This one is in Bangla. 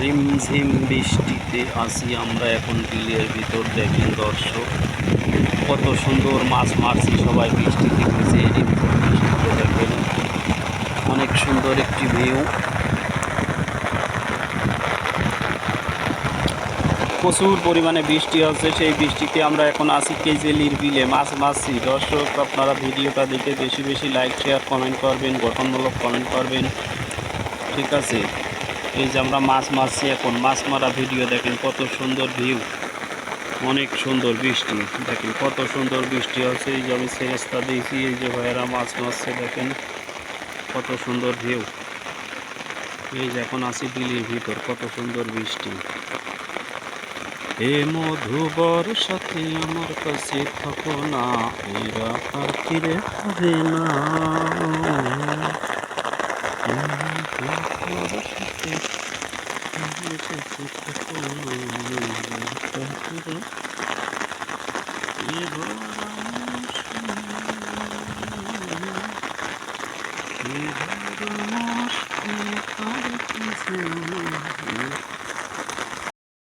রিমঝিম বৃষ্টিতে আসি আমরা এখন বিলের ভিতর, দেখেন দর্শক, কত সুন্দর মাছ মারছি সবাই বৃষ্টিতে ভিজে বৃষ্টিতে দেখেন অনেক সুন্দর একটি ভিউ। প্রচুর পরিমাণে বৃষ্টি হচ্ছে, সেই বৃষ্টিতে আমরা এখন আসি কেজেলির বিলে, মাছ মারছি। দর্শক, আপনারা ভিডিওটা দেখে বেশি বেশি লাইক শেয়ার কমেন্ট করবেন, গঠনমূলক কমেন্ট করবেন। ঠিক আছে। এই যে আমরা মাছ মারছি এখন, মাছ মারা ভিডিও দেখেন কত সুন্দর ভিউ। অনেক সুন্দর বৃষ্টি, দেখেন কত সুন্দর বৃষ্টি হচ্ছে, এই যে আমি সেরেস্তা দিয়েছি, এই যে ভাইয়েরা মাছ মারছে, দেখেন কত সুন্দর ভিউ। এই যে এখন আছি বিলির ভিতর, কত সুন্দর বৃষ্টি। হে মধুবর সাথে আমার কাছে থাকো না, এরা আর ফিরে হবে না। হে মধুবর